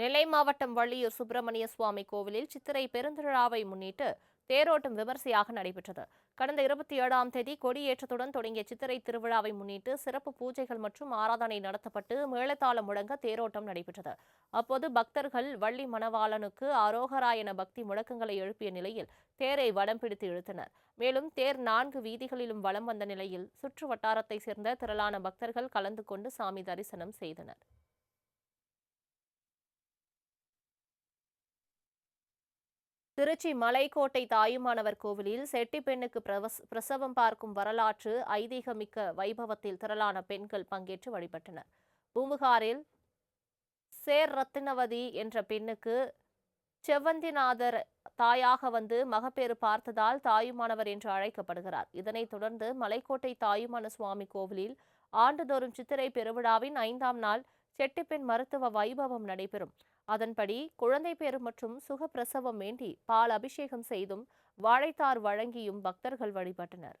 நெல்லை மாவட்டம் வள்ளியூர் சுப்பிரமணிய சுவாமி கோவிலில் சித்திரை பெருந்திருழாவை முன்னிட்டு தேரோட்டம் விமர்சையாக நடைபெற்றது. கடந்த இருபத்தி ஏழாம் தேதி கொடியேற்றத்துடன் தொடங்கிய சித்திரை திருவிழாவை முன்னிட்டு சிறப்பு பூஜைகள் மற்றும் ஆராதனை நடத்தப்பட்டு மேளதாளம் முழங்க தேரோட்டம் நடைபெற்றது. அப்போது பக்தர்கள் வள்ளி மணவாளனுக்கு அரோகரா என பக்தி முழக்கங்களை எழுப்பிய நிலையில் தேரை வடம் பிடித்து இழுத்தனர். மேலும் தேர் நான்கு வீதிகளிலும் வலம் வந்த நிலையில் சுற்று வட்டாரத்தை சேர்ந்த திரளான பக்தர்கள் கலந்து கொண்டு சாமி தரிசனம் செய்தனர். திருச்சி மலைக்கோட்டை தாயுமானவர் கோவிலில் செட்டி பெண்ணுக்கு பிரசவம் பார்க்கும் வரலாற்று ஐதீகமிக்க வைபவத்தில் திரளான பெண்கள் பங்கேற்று வழிபட்டனர். பூம்புகாரில் சேர் ரத்தினவதி என்ற பெண்ணுக்கு செவ்வந்திநாதர் தாயாக வந்து மகப்பேறு பார்த்ததால் தாயுமானவர் என்று அழைக்கப்படுகிறார். இதனைத் தொடர்ந்து மலைக்கோட்டை தாயுமான சுவாமி கோவிலில் ஆண்டுதோறும் சித்திரை பெருவிழாவின் ஐந்தாம் நாள் செட்டிப்பெண் மருத்துவ வைபவம் நடைபெறும். அதன்படி குழந்தை பேறு மற்றும் சுகப்பிரசவம் வேண்டி பால் அபிஷேகம் செய்தும் வாழைத்தார் வழங்கியும் பக்தர்கள் வழிபட்டனர்.